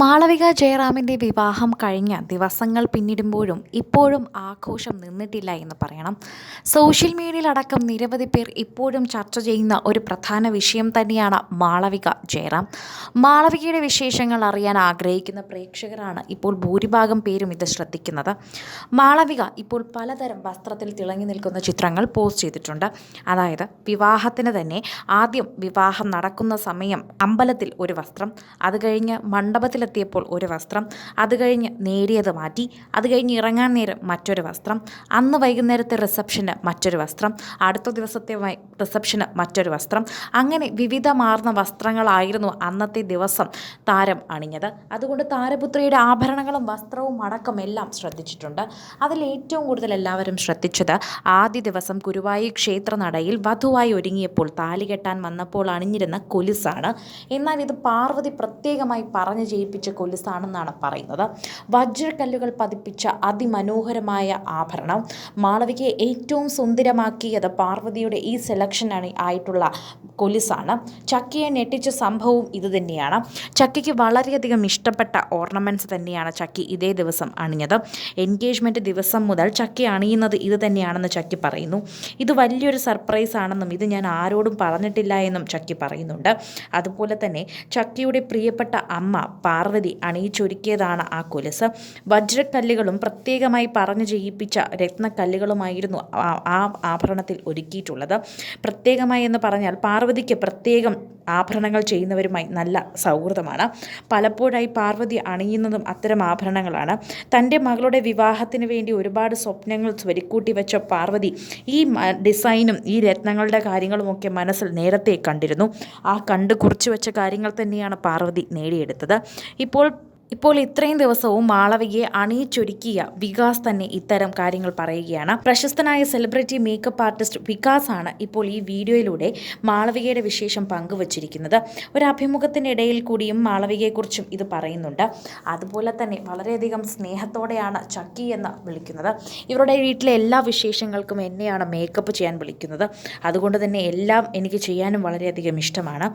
മാളവിക ജയറാമിന്റെ വിവാഹം കഴിഞ്ഞ ദിവസങ്ങൾ പിന്നിടുമ്പോഴും ഇപ്പോഴും ആഘോഷം നിന്നിട്ടില്ല എന്ന് പറയണം. സോഷ്യൽ മീഡിയയിലടക്കം നിരവധി പേർ ഇപ്പോഴും ചർച്ച ചെയ്യുന്ന ഒരു പ്രധാന വിഷയം തന്നെയാണ് മാളവിക ജയറാം. മാളവികയുടെ വിശേഷങ്ങൾ അറിയാൻ ആഗ്രഹിക്കുന്ന പ്രേക്ഷകരാണ് ഇപ്പോൾ ഭൂരിഭാഗം പേരും ഇത് ശ്രദ്ധിക്കുന്നത്. മാളവിക ഇപ്പോൾ പലതരം വസ്ത്രത്തിൽ തിളങ്ങി നിൽക്കുന്ന ചിത്രങ്ങൾ പോസ്റ്റ് ചെയ്തിട്ടുണ്ട്. അതായത് വിവാഹത്തിന് തന്നെ ആദ്യം വിവാഹം നടക്കുന്ന സമയം അമ്പലത്തിൽ ഒരു വസ്ത്രം അത് കഴിഞ്ഞ് മണ്ഡപത്തിലെത്തിയപ്പോൾ ഒരു വസ്ത്രം അത് കഴിഞ്ഞ് നേരിയത് മാറ്റി അത് കഴിഞ്ഞ് ഇറങ്ങാൻ നേരം മറ്റൊരു വസ്ത്രം അന്ന് വൈകുന്നേരത്തെ റിസപ്ഷന് മറ്റൊരു വസ്ത്രം അടുത്ത ദിവസത്തെ റിസപ്ഷന് മറ്റൊരു വസ്ത്രം അങ്ങനെ വിവിധ വിവിധമാർന്ന വസ്ത്രങ്ങളായിരുന്നു അന്നത്തെ ദിവസം താരം അണിഞ്ഞത്. അതുകൊണ്ട് താരപുത്രിയുടെ ആഭരണങ്ങളും വസ്ത്രവും അടക്കം എല്ലാം ശ്രദ്ധിച്ചിട്ടുണ്ട്. അതിൽ ഏറ്റവും കൂടുതൽ എല്ലാവരും ശ്രദ്ധിച്ചത് ആദ്യ ദിവസം ഗുരുവായൂർ ക്ഷേത്രനടയിൽ വധുവായി ഒരുങ്ങിയപ്പോൾ താലി കെട്ടാൻ വന്നപ്പോൾ അണിഞ്ഞിരുന്ന കൊലുസാണ്. എന്നാൽ ഇത് പാർവതി പ്രത്യേകമായി പറഞ്ഞു ചെയ്യിപ്പിച്ച കൊലുസാണെന്നാണ് പറയുന്നത്. വജ്രക്കല്ലുകൾ പതിപ്പിച്ച അതിമനോഹരമായ ആഭരണം മാളവികയെ ഏറ്റവും സുന്ദരമാക്കിയത് പാർവതിയുടെ ഈ സെലക്ഷൻ ആണ് ആയിട്ടുള്ള കൊലുസാണ്. ചക്കയെ ഞെട്ടിച്ച സംഭവവും ഇത് തന്നെയാണ്. ചക്കയ്ക്ക് വളരെയധികം ഇഷ്ടപ്പെട്ട ഓർണമെന്റ്സ് തന്നെയാണ് ചക്കി ഇതേ ദിവസം അണിഞ്ഞത്. എൻഗേജ്മെന്റ് ദിവസം മുതൽ ചക്കി അണിയുന്നത് ഇത് തന്നെയാണെന്ന് ചക്കി പറയുന്നു. ഇത് വലിയൊരു സർപ്രൈസ് ആണെന്നും ഇത് ഞാൻ ആരോടും പറഞ്ഞിട്ടില്ല എന്നും ചക്കി പറയുന്നുണ്ട്. അതുപോലെ തന്നെ ചക്കിയുടെ പ്രിയപ്പെട്ട അമ്മ പാർവതി അണിയിച്ചൊരുക്കിയതാണ് ആ കുലസ്. വജ്രക്കല്ലുകളും പ്രത്യേകമായി പറഞ്ഞു ചെയ്യിപ്പിച്ച രത്നക്കല്ലുകളുമായിരുന്നു ആ ആഭരണത്തിൽ ഒരുക്കിയിട്ടുള്ളത്. പ്രത്യേകമായി എന്ന് പറഞ്ഞാൽ പാർവതിക്ക് പ്രത്യേകം ആഭരണങ്ങൾ ചെയ്യുന്നവരുമായി നല്ല സൗഹൃദമാണ്. പലപ്പോഴായി പാർവതി അണിയുന്നതും അത്തരം ആഭരണങ്ങളാണ്. തന്റെ മകളുടെ വിവാഹത്തിന് വേണ്ടി ഒരുപാട് സ്വപ്നങ്ങൾ സ്വരിക്കൂട്ടി വെച്ച പാർവതി ഈ ഡിസൈനും ഈ രത്നങ്ങളുടെ കാര്യങ്ങളുമൊക്കെ മനസ്സിൽ നേരത്തെ കണ്ടിരുന്നു. ആ കണ്ട് കുറിച്ചു വെച്ച കാര്യങ്ങൾ തന്നെയാണ് പാർവതി നേടിയെടുത്തത്. ഇപ്പോൾ ഇപ്പോൾ ഇത്രയും ദിവസവും മാളവികയെ അണിയിച്ചൊരുക്കിയ വികാസ് തന്നെ ഇത്തരം കാര്യങ്ങൾ പറയുകയാണ്. പ്രശസ്തനായ സെലിബ്രിറ്റി മേക്കപ്പ് ആർട്ടിസ്റ്റ് വികാസ് ആണ് ഇപ്പോൾ ഈ വീഡിയോയിലൂടെ മാളവികയുടെ വിശേഷം പങ്കുവച്ചിരിക്കുന്നത്. ഒരു അഭിമുഖത്തിനിടയിൽ കൂടിയും മാളവികയെക്കുറിച്ചും ഇത് പറയുന്നുണ്ട്. അതുപോലെ തന്നെ വളരെയധികം സ്നേഹത്തോടെയാണ് ചക്കി എന്ന് വിളിക്കുന്നത്. ഇവരുടെ വീട്ടിലെ എല്ലാ വിശേഷങ്ങൾക്കും എന്നെയാണ് മേക്കപ്പ് ചെയ്യാൻ വിളിക്കുന്നത്. അതുകൊണ്ട് തന്നെ എല്ലാം എനിക്ക് ചെയ്യാനും വളരെയധികം ഇഷ്ടമാണ്.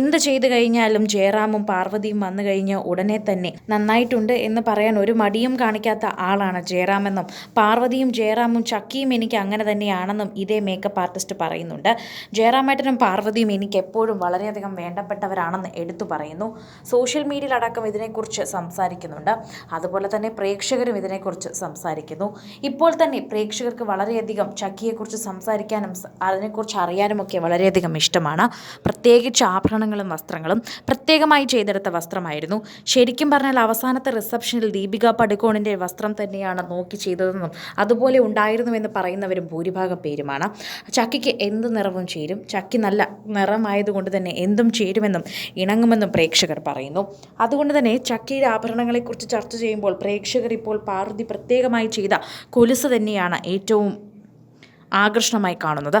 എന്ത് ചെയ്തു കഴിഞ്ഞാലും ജയറാമും പാർവതിയും വന്നു കഴിഞ്ഞ് ഉടനെ തന്നെ നന്നായിട്ടുണ്ട് എന്ന് പറയാൻ ഒരു മടിയും കാണിക്കാത്ത ആളാണ് ജയറാമെന്നും പാർവതിയും ജയറാമും ചക്കിയും എനിക്ക് അങ്ങനെ തന്നെയാണെന്നും ഇതേ മേക്കപ്പ് ആർട്ടിസ്റ്റ് പറയുന്നുണ്ട്. ജയറാമേട്ടനും പാർവതിയും എനിക്ക് എപ്പോഴും വളരെയധികം വേണ്ടപ്പെട്ടവരാണെന്ന് എടുത്തു പറയുന്നു. സോഷ്യൽ മീഡിയയിൽ അടക്കം ഇതിനെക്കുറിച്ച് സംസാരിക്കുന്നുണ്ട്. അതുപോലെ തന്നെ പ്രേക്ഷകരും ഇതിനെക്കുറിച്ച് സംസാരിക്കുന്നു. ഇപ്പോൾ തന്നെ പ്രേക്ഷകർക്ക് വളരെയധികം ചക്കിയെക്കുറിച്ച് സംസാരിക്കാനും അതിനെക്കുറിച്ച് അറിയാനുമൊക്കെ വളരെയധികം ഇഷ്ടമാണ്. പ്രത്യേകിച്ച് ആഭരണങ്ങളും വസ്ത്രങ്ങളും. പ്രത്യേകമായി ചെയ്തെടുത്ത വസ്ത്രമായിരുന്നു. ശരിക്കും പറഞ്ഞാൽ അവസാനത്തെ റിസപ്ഷനിൽ ദീപിക പടുക്കോണിന്റെ വസ്ത്രം തന്നെയാണ് നോക്കി ചെയ്തതെന്നും അതുപോലെ ഉണ്ടായിരുന്നുവെന്ന് പറയുന്നവരും ഭൂരിഭാഗം പേരുമാണ്. ചക്കിക്ക് എന്ത് നിറവും ചേരും? ചക്കി നല്ല നിറമായതുകൊണ്ട് തന്നെ എന്തും ചേരുമെന്നും ഇണങ്ങുമെന്നും പ്രേക്ഷകർ പറയുന്നു. അതുകൊണ്ട് തന്നെ ചക്കിയുടെ ആഭരണങ്ങളെക്കുറിച്ച് ചർച്ച ചെയ്യുമ്പോൾ പ്രേക്ഷകർ ഇപ്പോൾ പാർവതി പ്രത്യേകമായി ചെയ്ത കൊലുസ് തന്നെയാണ് ഏറ്റവും ആകർഷണമായി കാണുന്നത്.